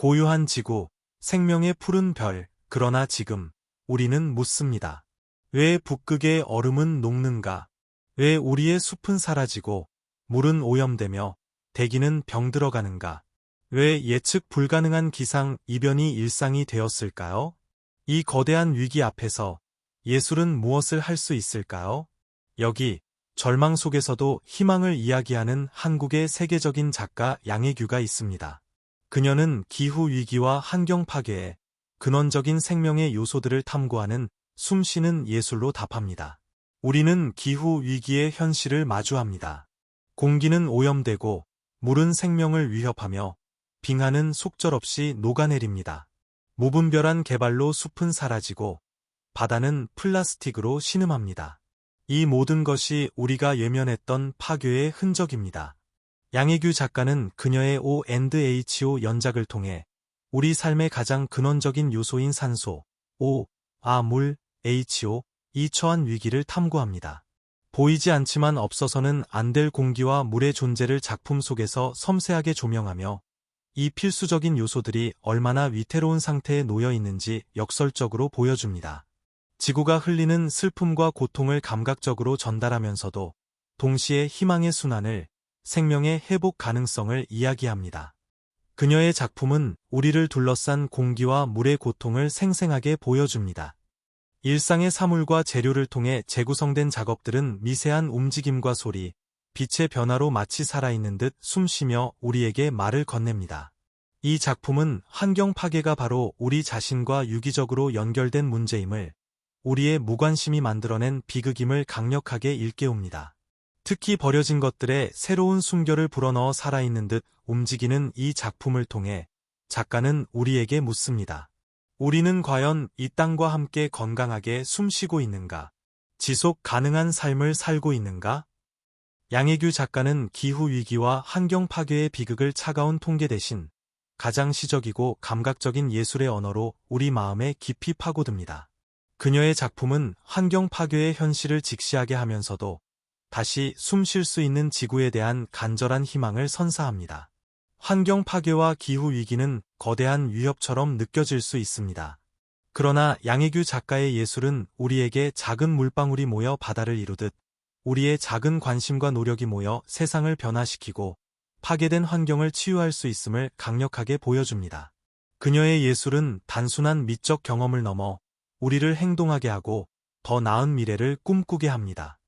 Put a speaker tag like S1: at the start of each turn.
S1: 고요한 지구, 생명의 푸른 별, 그러나 지금 우리는 묻습니다. 왜 북극의 얼음은 녹는가? 왜 우리의 숲은 사라지고 물은 오염되며 대기는 병들어가는가? 왜 예측 불가능한 기상 이변이 일상이 되었을까요? 이 거대한 위기 앞에서 예술은 무엇을 할 수 있을까요? 여기 절망 속에서도 희망을 이야기하는 한국의 세계적인 작가 양혜규가 있습니다. 그녀는 기후 위기와 환경 파괴에 근원적인 생명의 요소들을 탐구하는 숨쉬는 예술로 답합니다. 우리는 기후 위기의 현실을 마주합니다. 공기는 오염되고 물은 생명을 위협하며 빙하는 속절없이 녹아내립니다. 무분별한 개발로 숲은 사라지고 바다는 플라스틱으로 신음합니다. 이 모든 것이 우리가 예면했던 파괴의 흔적입니다. 양혜규 작가는 그녀의 O&Ho 연작을 통해 우리 삶의 가장 근원적인 요소인 산소, O, 아, 물, HO, 이 처한 위기를 탐구합니다. 보이지 않지만 없어서는 안 될 공기와 물의 존재를 작품 속에서 섬세하게 조명하며 이 필수적인 요소들이 얼마나 위태로운 상태에 놓여 있는지 역설적으로 보여줍니다. 지구가 흘리는 슬픔과 고통을 감각적으로 전달하면서도 동시에 희망의 순환을 생명의 회복 가능성을 이야기합니다. 그녀의 작품은 우리를 둘러싼 공기와 물의 고통을 생생하게 보여줍니다. 일상의 사물과 재료를 통해 재구성된 작업들은 미세한 움직임과 소리, 빛의 변화로 마치 살아있는 듯 숨쉬며 우리에게 말을 건넵니다. 이 작품은 환경 파괴가 바로 우리 자신과 유기적으로 연결된 문제임을 우리의 무관심이 만들어낸 비극임을 강력하게 일깨웁니다. 특히 버려진 것들에 새로운 숨결을 불어넣어 살아있는 듯 움직이는 이 작품을 통해 작가는 우리에게 묻습니다. 우리는 과연 이 땅과 함께 건강하게 숨쉬고 있는가? 지속 가능한 삶을 살고 있는가? 양혜규 작가는 기후위기와 환경 파괴의 비극을 차가운 통계 대신 가장 시적이고 감각적인 예술의 언어로 우리 마음에 깊이 파고듭니다. 그녀의 작품은 환경 파괴의 현실을 직시하게 하면서도 다시 숨 쉴 수 있는 지구에 대한 간절한 희망을 선사합니다. 환경 파괴와 기후 위기는 거대한 위협처럼 느껴질 수 있습니다. 그러나 양혜규 작가의 예술은 우리에게 작은 물방울이 모여 바다를 이루듯 우리의 작은 관심과 노력이 모여 세상을 변화시키고 파괴된 환경을 치유할 수 있음을 강력하게 보여줍니다. 그녀의 예술은 단순한 미적 경험을 넘어 우리를 행동하게 하고 더 나은 미래를 꿈꾸게 합니다.